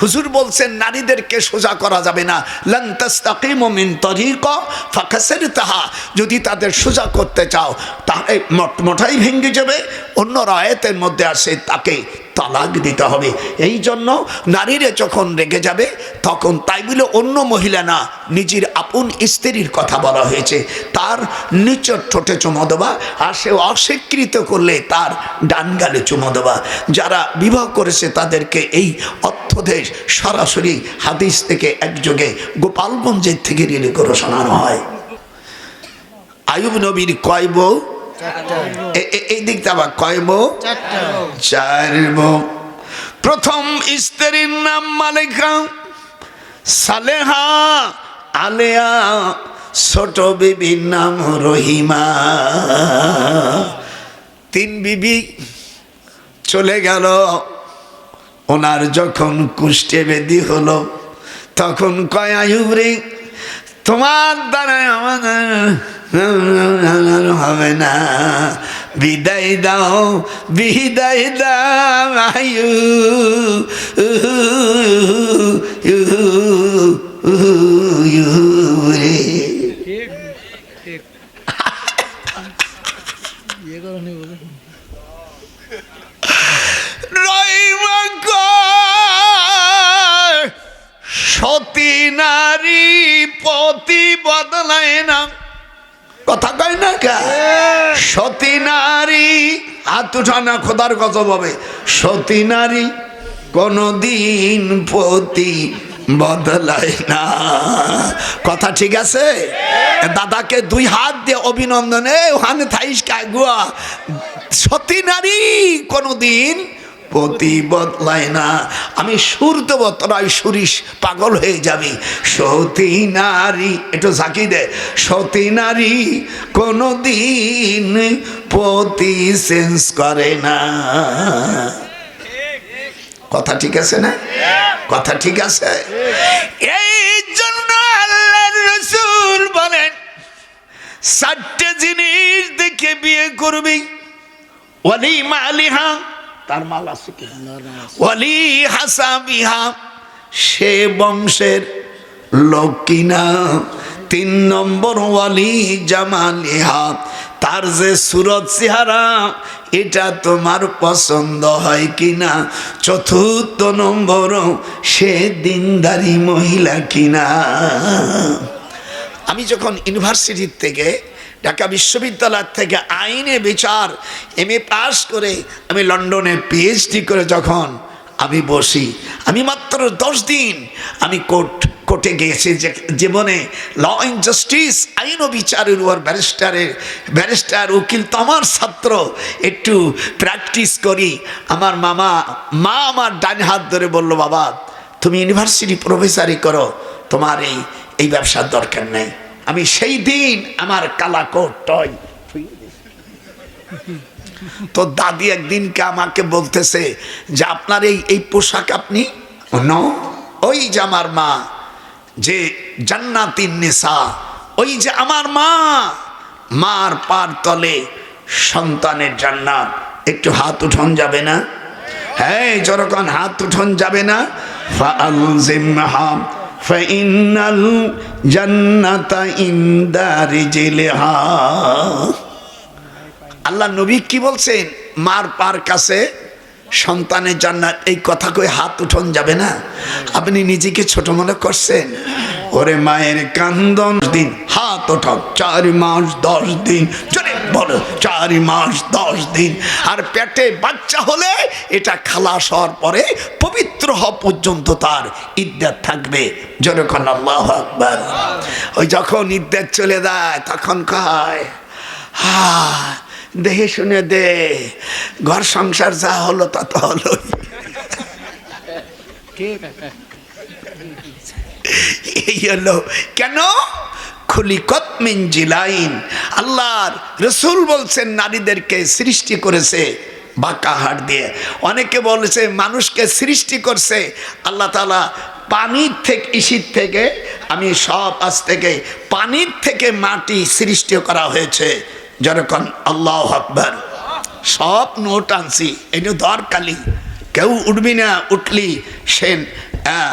হুজুর বলছেন, নারীদেরকে সোজা করা যাবে না। তাহা যদি তাদের সোজা করতে চাও, তাহলে মঠমঠাই ভেঙে যাবে, অন্য রায়তের মধ্যে আসে তাকে তালাক দিতে হবে। এই জন্য নারীরা যখন রেগে যাবে, তখন তাই বলে অন্য মহিলা না, নিজের আপন স্ত্রীর কথা বলা হয়েছে। তার নিচর ঠোঁটে চুমো দেবা আর সে অস্বীকৃত করলে তার ডান গালে চুমো দেবা যারা বিবাহ করেছে তাদেরকে এই অর্থদেশ সরাসরি হাদিস থেকে একযোগে গোপালগঞ্জের থেকে রিলে করে শোনানো হয়। আয়ুব নবীর কয় বউ? এই দিকটা আবার কয় বউ? চার বউ। প্রথম স্ত্রীর নাম মালিকা, সালেহা আলেয়া। ছোট বিবির নাম রহিমা। তিন বিবি চলে গেল। ওনার যখন কুষ্টে বেদি হলো, তখন কয় আয়ুব রে তোমার দ্বারা আমার হবে না। বিদায় দাও বিদায় দাও আয়ু। করো নি পতি বদলায় না। কথা কয় না কা? সতী নারী হাত উঠানা খোদার গজব হবে। সতী নারী কোনদিন পতি বদলায় না। কথা ঠিক আছে? দাদাকে দুই হাত দিয়ে অভিনন্দনে। ওখানে থাইস কাগুয়া সতী নারী কোনদিন পতি বদলায় না। আমি সুর দেব তোরাই সুরিস পাগল হয়ে যাবি। সতী নারী, একটু ঝাঁকি দে। সতী নারী কোনদিন পতি সেন্স করে না। কথা ঠিক আছে না? কথা ঠিক আছে? এই জন্য আল্লাহর রসুল বলেন চারটে জিনিস দেখে বিয়ে করবি। ওয়ালি মালিহা তার মাল আছে কি? ওয়ালি হাসাবিহা সে বংশের লোক কিনা? তিন নম্বর ওয়ালি জামালিহা তার যে সুরত চেহারা এটা তোমার পছন্দ হয় কিনা? চতুর্থ নম্বর সে দিনদারি মহিলা কিনা? আমি যখন ইউনিভার্সিটির থেকে ঢাকা বিশ্ববিদ্যালয় থেকে আইনে বিচার এম এ পাস করে আমি লন্ডনে পিএইচডি করে যখন আমি বসি, আমি মাত্র দশ দিন আমি কোর্ট, কোর্টে গিয়েছি যে, জীবনে ল অ্যান্ড জাস্টিস আইন ও বিচারের উপর ব্যারিস্টারের, ব্যারিস্টার উকিল তো আমার ছাত্র একটু প্র্যাকটিস করি। আমার মামা, মা আমার ডান হাত ধরে বলল, বাবা, তুমি ইউনিভার্সিটি প্রফেসরই করো, তোমার এই এই ব্যবসার দরকার নেই। আমি সেই দিন আমার কালা কোট টয়। তো দাদি একদিনকে আমাকে বলতেছে যে, আপনার এই এই পোশাক আপনি? ওই যে আমার মা, যে জান্নাতিন নেশা, ওই যে আমার মা, মার পার তলে সন্তানের জান্নাত। একটু হাত উঠন যাবে না? হ্যাঁ যখন হাত উঠন যাবে না। ফাইনাল জান্নাতা ইনদা রিজলিহা আল্লাহ নবী কি বলছেন? মার পার কাছে সন্তানের জান্নাত, এই কথা কই হাত উঠন যাবে না? আপনি নিজেকে ছোট মনে করছেন? ওরে মায়ের কান্দন দিন, হাত ওঠাও, চার মাস দশ দিন চলে বলো, চার মাস দশ দিন। আর পেটে বাচ্চা হলে এটা খালাস হওয়ার পরে পবিত্র হওয়া পর্যন্ত তার ইদ্যাত থাকবে। যখন আল্লাহ আকবার। ওই যখন ইদ্যাত চলে যায়, তখন কয়, হা দেহে শুনে দে, ঘর সংসার যা হলো তা তো হলো ঠিক এই হলো, কেন? খুলিকত মিন জিলাইন। আল্লাহর রসুল বলছেন, নারীদেরকে সৃষ্টি করেছে বাঁকা হাট দিয়ে। অনেকে বলেছে, মানুষকে সৃষ্টি করছে আল্লাহ তালা পানির থেকে ইসির থেকে। আমি সব আজ থেকে পানির থেকে মাটি সৃষ্টি করা হয়েছে। যেরকম আল্লাহ আকবর। সব নোট আনছি এটা দরকালি কেউ উঠবি না, উঠলি সে হ্যাঁ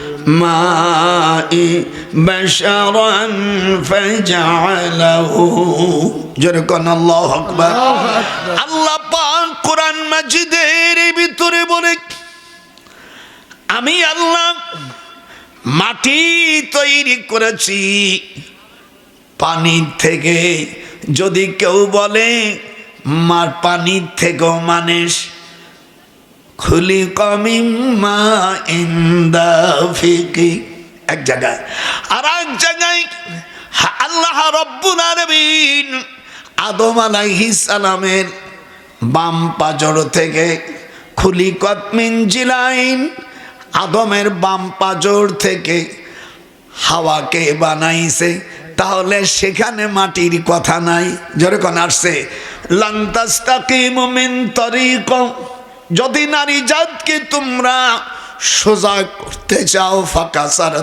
الماء بشرا فجعله جركن الله أكبر আল্লাহ পাক কোরআন মাজিদের ভিতরে বলে আমি আল্লাহ মাটি তৈরি করেছি পানির থেকে যদি কেউ বলে মার পানির থেকেও মানুষ খুলি কমিম্মা ইন্দা ফিকি। এক জায়গায়। আর এক জায়গায় আল্লাহ রব্বুল আলামিন আদম আলাইহিস সালামের বাম পাজর থেকে খুলি কতমিন জিলাইন আদমের বাম পাজর থেকে হাওয়াকে বানাইছে। তাহলে সেখানে মাটির কথা নাই। যেরকম আসছে। লন্তাস্তাকিমিন তরিক। যদি নারী জাতকে তোমরা সোজা করতে চাও, ফাঁকা সার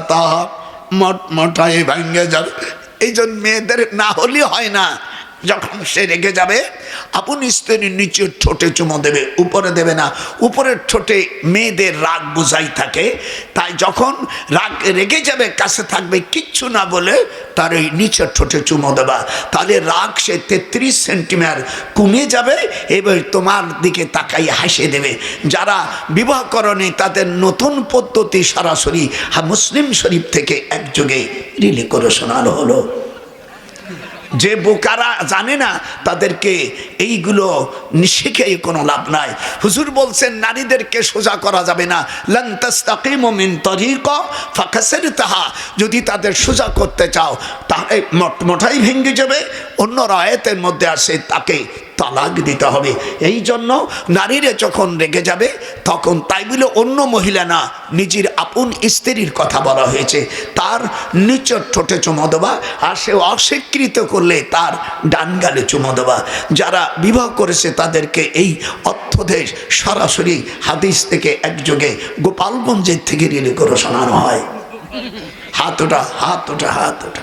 মট মটাই ভাঙ্গে যাবে। এই জন্য মেয়েদের না হলে হয় না। যখন সে রেগে যাবে, আপন স্ত্রীর নিচে ঠোঁটে চুমো দেবে, উপরে দেবে না। উপরের ঠোঁটে মেয়েদের রাগ বোঝাই থাকে। তাই যখন রাগ রেগে যাবে, কাছে থাকবে, কিচ্ছু না বলে তার ওই নিচের ঠোঁটে চুমো দেবা। তাহলে রাগ সে তেত্রিশ সেন্টিমিটার কমে যাবে, এবার তোমার দিকে তাকাই হাসে দেবে। যারা বিবাহ করেনি, তাদের নতুন পদ্ধতি সরাসরি মুসলিম শরীফ থেকে একযোগে রিলি করে শোনানো হলো। যে বোকারা জানে না, তাদেরকে এইগুলো শিখে কোনো লাভ নাই। হুজুর বলছেন, নারীদেরকে সোজা করা যাবে না। তাহা যদি তাদের সোজা করতে চাও, তাহলে মোটাই ভেঙে যাবে। অন্য রায়তের মধ্যে আসে তাকে তালাক দিতে হবে। এই জন্য নারীরা যখন রেগে যাবে, তখন তাই বলে অন্য মহিলা না, নিজের আপন স্ত্রীর কথা বলা হয়েছে। তার নিচর ঠোঁটে চুমো দেবা আর সে অস্বীকৃত করলে তার ডান গালে চুমো দেওয়া। যারা বিবাহ করেছে তাদেরকে এই অর্থদেশ সরাসরি হাদিস থেকে একযোগে গোপালগঞ্জের থেকে রিলি করে শোনানো হয়। হাত ওটা হাত ওটা হাত ওটা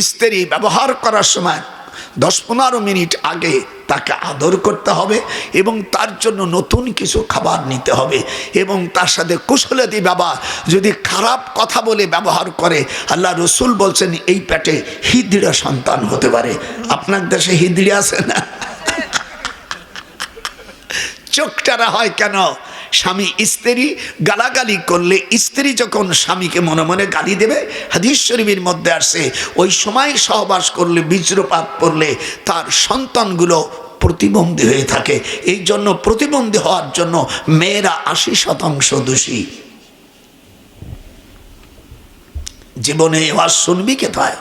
স্ত্রী ব্যবহার করার সময় দশ পনেরো মিনিট আগে তাকে আদর করতে হবে এবং তার জন্য নতুন কিছু খাবার নিতে হবে এবং তার সাথে কুশলতি বাবা, যদি খারাপ কথা বলে ব্যবহার করে, আল্লাহ রসুল বলছেন, এই পেটে হিদড়া সন্তান হতে পারে। আপনার দেশে হিদড়ি আছে না? চোখটারা হয় কেন? স্বামী স্ত্রী গালাগালি করলে স্ত্রী যখন স্বামীকে মনে মনে গালি দেবে, হাদিস শরীফের মধ্যে আসে, ওই সময় সহবাস করলে বীজ্রপাত পড়লে তার সন্তানগুলো প্রতিবন্ধী হয়ে থাকে। এই জন্য প্রতিবন্ধী হওয়ার জন্য মেয়েরা আশি শতাংশ দোষী। জীবনে এবার শুনবি কোথায়?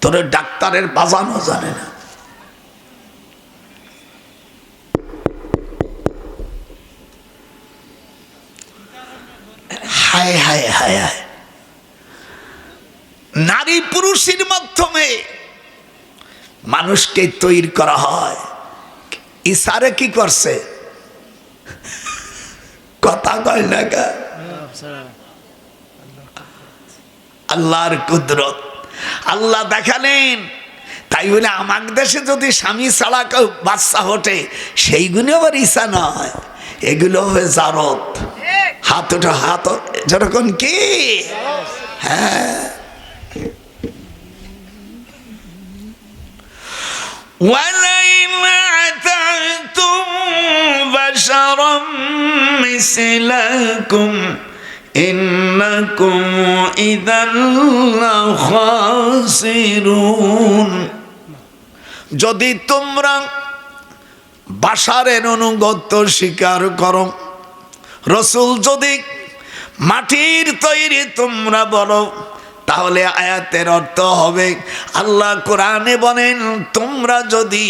তোর ডাক্তারের বাজানো জানে না। হায় হায় হায় হায়। নারী পুরুষের মাধ্যমে মানুষকে তৈরি করা হয়। ইসারে কি করছে? কথা কয় না গা। আল্লাহর কুদরত। আল্লাহ দেখালেন, তাই বলে আমার দেশে যদি স্বামী ছাড়া কেউ বাচ্চা হটে সেইগুলো আবার ইসা নয়। এগুলো হবে জারত হাত ওঠা হাত ও- যেরকম কি হ্যাঁ ولئن أتعتم بشرا مثلكم إنكم إذا لخاسرون যদি তোমরা বাসারের অনুগত্য স্বীকার করো রসুল যদি মাটির তৈরি তোমরা বলো তাহলে আয়াতের অর্থ হবে, আল্লাহ কোরআনে বলেন, তোমরা যদি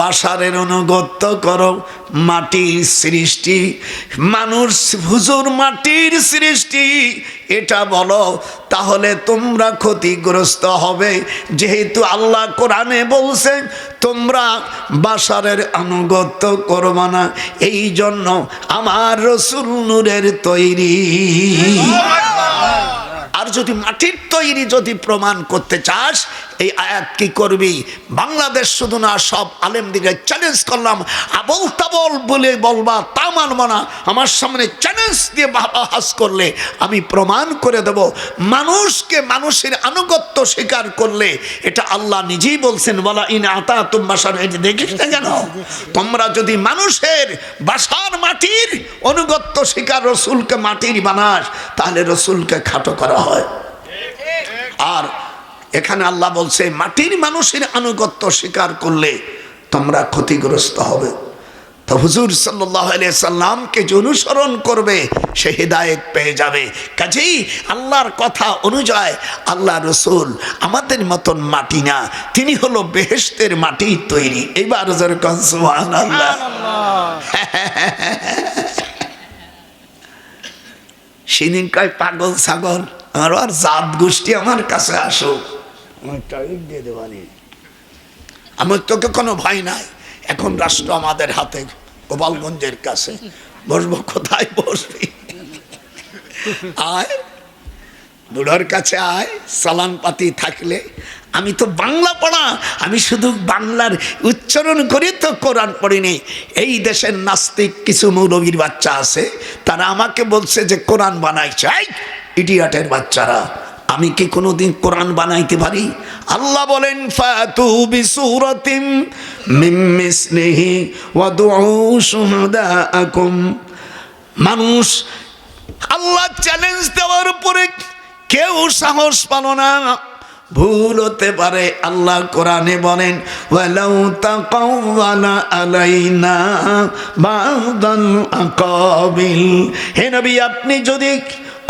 বাসারের অনুগত্য করো, মাটির সৃষ্টি, মানুষ হুজুর মাটির সৃষ্টি, এটা বলো, তাহলে তোমরা ক্ষতিগ্রস্ত হবে। যেহেতু আল্লাহ কোরআনে বলছে, তোমরা বাসারের আনুগত্য করবা না এই জন্য আমার রসুল নূরের তৈরি। আর যদি মাটির তৈরি যদি প্রমাণ করতে চাস এই আয়াত কি করবি? বাংলাদেশ শুধু না, সব আলেমদিকে চ্যালেঞ্জ করলাম। আবল তাবল বলে বলবা, তা মানব না। আমার সামনে চ্যালেঞ্জ দিয়ে হাস করলে, আমি প্রমাণ করে দেব। মানুষকে মানুষের আনুগত্য স্বীকার করলে, এটা আল্লাহ নিজেই বলছেন বলা ইন আতা তুম বাসার এটি দেখিস না কেন? তোমরা যদি মানুষের বাসার মাটির অনুগত্য স্বীকার রসুলকে মাটির বানাস, তাহলে রসুলকে খাটো করা হয়। আর এখানে আল্লাহ বলছে, মাটির মানুষের আনুগত্য স্বীকার করলে তোমরা ক্ষতিগ্রস্ত হবে। তো হুজুর সাল্লামকে যে অনুসরণ করবে, সে হৃদায়ত পেয়ে যাবে। কাজেই আল্লাহর কথা অনুযায়ী আল্লাহ রসুল আমাদের মতন মাটি না, তিনি হলো বেহেস্তের মাটি তৈরি। এবার যেরকম সেদিন কয় পাগল ছাগল, আমার আর জাত গোষ্ঠী আমার কাছে আসো আমার তোকে কোনো ভয় নাই। এখন রাষ্ট্র আমাদের হাতে, গোপালগঞ্জের কাছে। বসবো কোথায় বসবি? আয়, বুড়োর কাছে আয় সালান পাতি থাকলে। আমি তো বাংলা পড়া, আমি শুধু বাংলার উচ্চারণ করে তো কোরআন পড়িনি। এই দেশের নাস্তিক কিছু মৌলবীর বাচ্চা আছে, তারা আমাকে বলছে যে কোরআন বানাইছে। ইডিয়াটের বাচ্চারা। আমি কি কোনোদিন কোরআন বানাইতে পারি? আল্লাহ বলেন, ফাতু মিন মানুষ আল্লাহ চ্যালেঞ্জ দেওয়ার পরে কেউ সাহস পাল না। ভুল হতে পারে, আল্লাহ কোরআনে বলেন আলাইনা হে নবী, আপনি যদি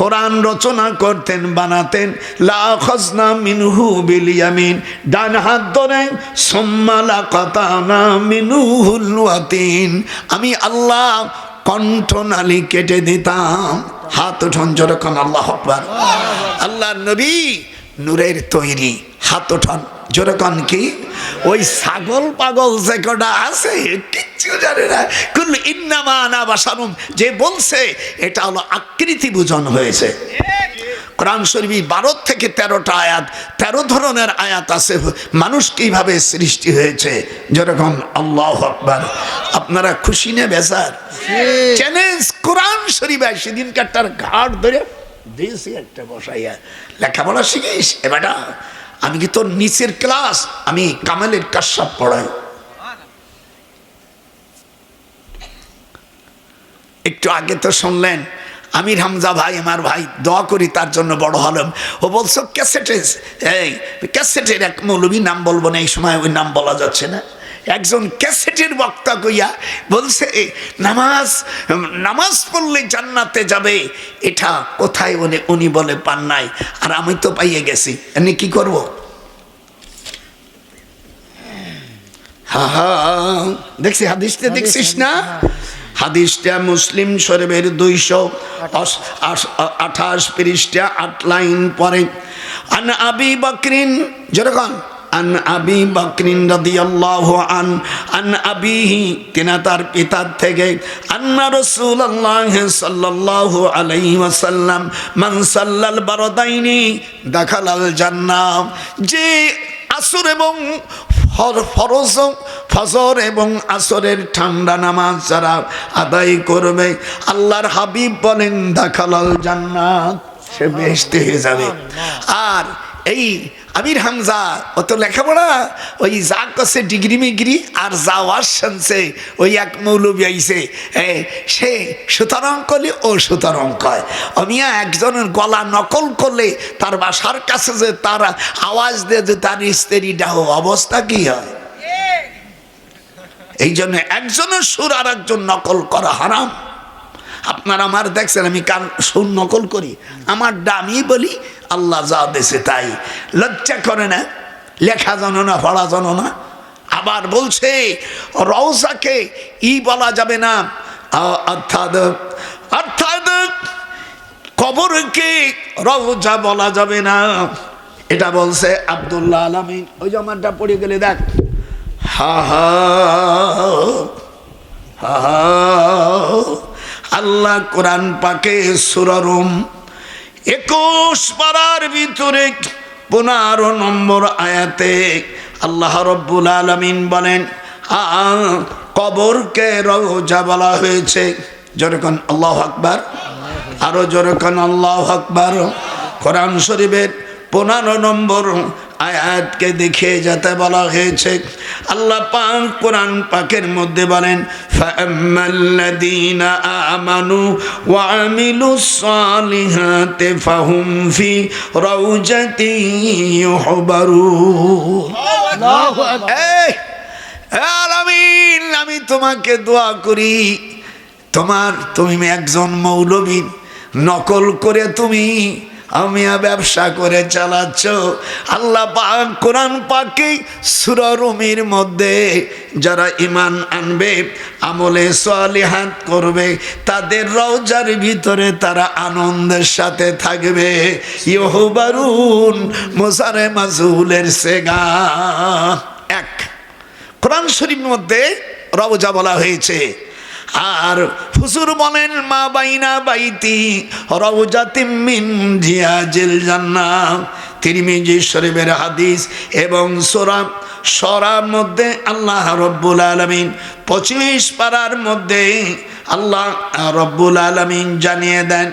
কোরআন রচনা করতেন, বানাতেন। লা খজনা মিনহু বিলিয়ামিন ডান হাত ধরে সম্মালা কাতানা মিনুহুল ওয়াতিন। আমি আল্লাহ কণ্ঠনালী কেটে দিতাম। হাত যেরকম আল্লাহ আকবার। আল্লাহ নবী নূরের তৈরি। হাত উঠন যেরকম কি? ওই ছাগল পাগল যে কটা আছে কিচ্ছু জানে না। কুল ইন্নামা আনা বাসানুম যে বলছে এটা হলো আকৃতি বুঝন হয়েছে। কোরআন শরীফ বারো থেকে তেরোটা আয়াত তেরো ধরনের আয়াত আছে। মানুষ কীভাবে সৃষ্টি হয়েছে? যেরকম আল্লাহ আকবার। আপনারা খুশি নে বেজার? চ্যালেঞ্জ কোরআন শরীফ সেদিনকারটার ঘাট ধরে দিয়েছি একটা বসাইয়া। লেখাপড়া শিখিস? এবারটা আমি কি তোর নিচের ক্লাস? আমি কামালের কাশ্যাপ পড়াই। একটু আগে তো শুনলেন, আমির হামজা ভাই আমার ভাই, দোয়া করি তার জন্য বড় হলাম ও বলছো ক্যাসেটে এই, ক্যাসেটের এক মৌলবী নাম বলব না, এই সময় ওই নাম বলা যাচ্ছে না। একজন ক্যাসেটের বক্তা কইয়া বলছে নামাজ নামাজ পড়লে জান্নাতে যাবে। এটা কোথায় উনি উনি বলে পান নাই। আর আমি তো পাইয়ে গেছি। এনে কি করব? হা হা দেখছি হাদিসটা দেখছিস না? হাদিসটা মুসলিম শরীফের দুইশো আঠাশ পৃষ্ঠা আট লাইন পরে। আন আবি বকরিন যেরকম আন আবি বকরিন রাদিয়াল্লাহু আন আন আবিহি, তিনা তার পিতার থেকে, আন্না রাসূলুল্লাহ সাল্লাল্লাহু আলাইহি ওয়াসাল্লাম মান সাল্লাল বারদাইনি, দাখালাল জান্নাহ। যে আসর এবং ফরজ, ফজর এবং আসরের ঠান্ডা নামাজ যারা আদায় করবে, আল্লাহর হাবিব বলেন, দাখালাল জান্নাত সে বেহেশতে হয়ে যাবে। আর এই আমির হামজা, অত লেখাপড়া? ওই যা কছে ডিগ্রি মিগ্রি আর যা ওয়াজ শুনছে, ওই এক মৌলবী আইছে। সে সুতরাং করলে ও সুতরাং কয়। অমিয়া একজনের গলা নকল করলে তার বাসার কাছে যে তার আওয়াজ দিয়ে যে তার স্ত্রী ডাহ, অবস্থা কি হয়? এই জন্য একজনের সুর আর একজন নকল করা হারাম। আপনার আমার দেখছেন, আমি কান সুর নকল করি। আমার দামি বলি আল্লাহ যা দেশে তাই। লজ্জা করে না? লেখা জানো না, পড়া জানো না? আবার বলছে, রওজাকে ই বলা যাবে না। অর্থাৎ অর্থাৎ কবরকে রওজা বলা যাবে না। এটা বলছে আব্দুল্লাহ আলামিন। ওই জামানটা পড়ে গেলে দেখ। হা হা হা। আল্লাহ কোরআন পাকে সুররুম একুশ পাড়ার ভিতরে পনেরো নম্বর আয়াতে আল্লাহ রব্বুল আলমিন বলেন কবরকে রোজা বলা হয়েছে। যেরকম আল্লাহ আকবার? আরও যেরকম আল্লাহ আকবার? কোরআন শরীফের পনেরো নম্বর আয়াতকে দেখিয়ে যাতে বলা হয়েছে আল্লাহ পাক কোরআন পাকের মধ্যে বলেন ফাআম্মাল্লাযীনা আমানু ওয়া আমিলুস সালিহাতি ফাহুম ফি রাউজাতি ইউহবারুন। এই আলামিন আমি তোমাকে দোয়া করি তোমার তুমি একজন মৌলবী নকল করে তুমি আমিয়া ব্যবসা করে চালাচ্ছ। আল্লাহ পাক কোরআন পাকে সুররুমির মধ্যে যারা ইমান আনবে, আমলে সালিহাত করবে, তাদের রওজার ভিতরে তারা আনন্দের সাথে থাকবে। ইহবারুন মোসারে মাজুলের সেগা। এক, কোরআন শরীফের মধ্যে রওজা বলা হয়েছে। আর হুজুর বলেন, মা বাইনা বাইতি রওজাতিম মিন জিয়াজিল জান্নাহ তিরমিজি শরীফের হাদিস এবং সোরা, সরার মধ্যে আল্লাহ রব্বুল আলমিন পঁচিশ পাড়ার মধ্যে আল্লাহ রব্বুল আলমিন জানিয়ে দেন,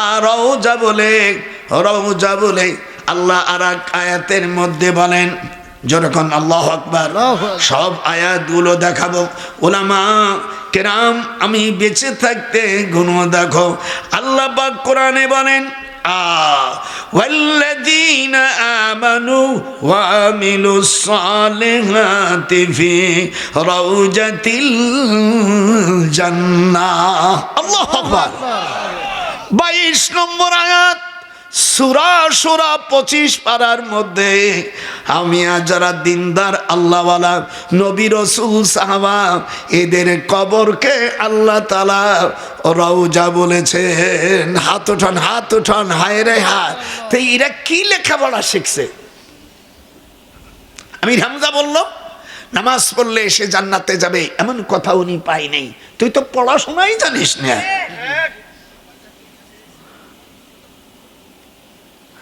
আর রওজা বলে রওজা বলে আল্লাহ আর আয়াতের মধ্যে বলেন যখন আল্লাহ আকবার সব আয়াতগুলো দেখাবো ওলামা কেরাম আমি বেঁচে থাকতে গুণ দেখো আল্লাহ পাক কোরআনে বলেন আ والذين آمنوا وعملوا الصالحات في روجة الجنة الله أكبر বাইশ নম্বর আয়াত সুরা সুরা পঁচিশ পাড়ার মধ্যে আমি আর যারা দিনদার আল্লাহওয়ালা, নবী রসুল, সাহাবা, এদের কবরকে আল্লাহ তালা রওজা বলেছেন। হাত উঠান হাত উঠান, হায় রে তো এরা কি লেখাপড়া শিখছে? আমি হামজা বলল নামাজ পড়লে এসে জান্নাতে যাবে, এমন কথা উনি পাই নাই। তুই তো পড়াশোনাই জানিস না।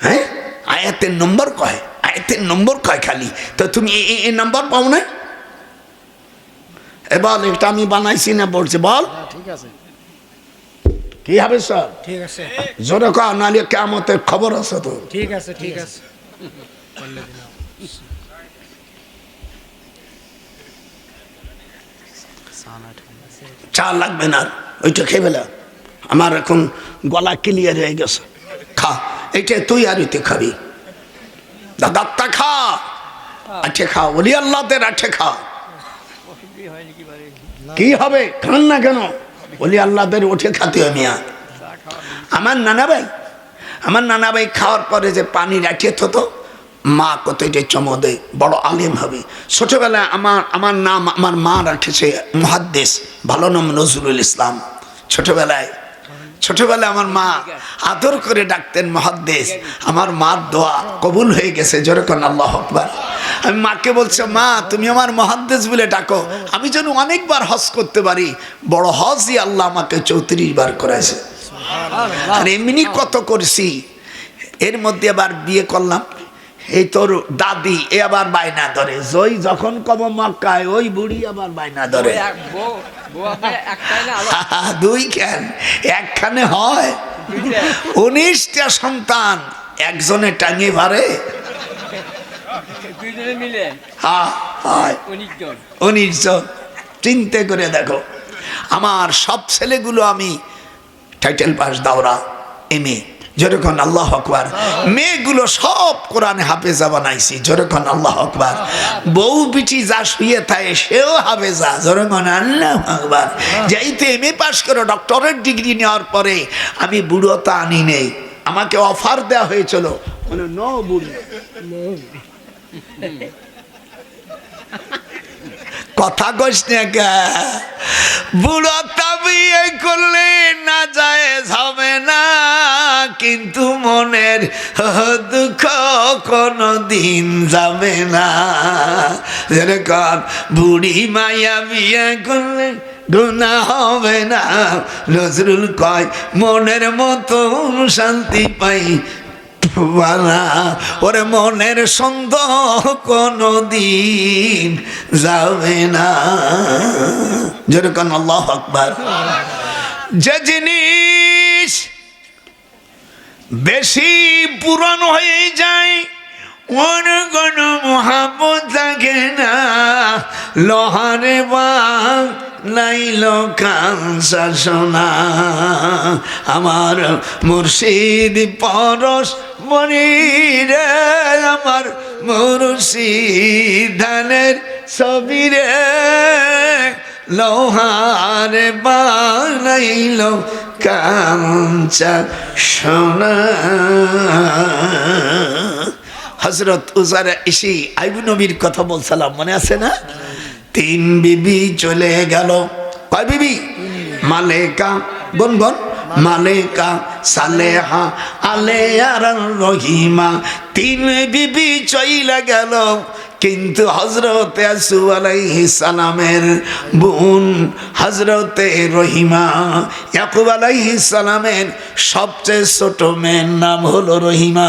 হ্যাঁ? আয়াতের নম্বর কয়? আয়াতের নম্বর কয় খালি? তো তুমি এ- এ- নম্বর পাও না এ বল এটা আমি বানাইছি না বলছি বল। ঠিক আছে। কি হবে স্যার? ঠিক আছে। জোরে কয় নাহলে কেমতের খবর আছে তো। ঠিক আছে ঠিক আছে। চা লাগবে না ওইটা খেয়ে ফেলা। আমার এখন গলা ক্লিয়ার হয়ে গেছে। খা এইটা তুই আর এতে খাবি। দাদাত্তা খা। আঠে খা বলি আল্লাহদের আঠে খা। কি হবে? খান না কেন? বলি আল্লাহদের উঠে খাতে হবে মিয়া। আমার নানা ভাই আমার নানা ভাই খাওয়ার পরে যে পানি রাখিয়ে তো মা কত এটা চমো দেয় বড় আলিম হবে। ছোটবেলায় আমার আমার নাম আমার মা রাখেছে মহাদ্দেশ ভালো নাম নজরুল ইসলাম। ছোটবেলায় ছোটবেলায় আমার মা আদর করে ডাকতেন মহাদ্দেশ। আমার মার দোয়া কবুল হয়ে গেছে যেরকম আল্লাহ আকবার। আমি মাকে বলছে মা তুমি আমার মহাদ্দেশ বলে ডাকো। আমি যেন অনেকবার হজ করতে পারি। বড় হজই আল্লাহ আমাকে চৌত্রিশ বার করেছে। আর এমনি কত করছি এর মধ্যে আবার বিয়ে করলাম। এই তোর দাদি এ আবার বায়না ধরে। জই যখন কব মক্কায় ওই বুড়ি আবার বায়না ধরে। দুই কেন? একখানে হয়। উনিশটা সন্তান একজনে টাঙিয়ে পারে হ্যাঁ। উনিশ জন। উনিশ চিন্তে করে দেখো আমার সব ছেলেগুলো আমি টাইটেল পাস দাওরা এম এ যেরকম আল্লাহ আকবার। মেয়েগুলো সব কোরআনে হাফেজা বানাইছি যেরকম আল্লাহ আকবার। বউ পিঠি যা শুয়ে থাকে, সেও হাফেজা যেরকম আল্লাহ আকবার। যাইতে এম এ পাস করে ডক্টরেট ডিগ্রি নেওয়ার পরে আমি বুড়োতা আনি নেই। আমাকে অফার দেওয়া হয়েছিল। মানে ন বুড়ি। কথা কইস কে? বুড়ো বিয়ে করলে না যায়, হবে না। কিন্তু মনের দুঃখ কোনো দিন যাবে না। যেরকম বুড়ি মায়া বিয়ে করলে গুণা হবে না। নজরুল কয়, মনের মতো শান্তি পাই বানা ওরে মনের সন্দেহ কোনো দিন যাবে না। যেরকম আল্লাহ আকবার। যে জিনিস বেশি পুরান হয়ে যায়, ওর কোনো মহাপত থাকে না। লোহারে বা লাইল কাঁসা সোনা আমার মুর্শিদ পরশ মনিরে আমার মুর্শিদ ধানের ছবিরে লোহারে বানাইল কাঞ্চা সোনা। হজরত উজারা ইসি আইবু নবীর কথা বলছিলাম, মনে আছে না? তিন বিবি চলে গেল। কয় বিবি? মালেকা, গনগন, মালেকা, সালেহা আলে আর রহিমা। তিন বিবি চইলা গেল। কিন্তু হজরতে আসু আলাইহি সালামের বোন হজরতে রহিমা। ইয়াকুব আলাইহি সালামের সবচেয়ে ছোট মেয়ের নাম হলো রহিমা।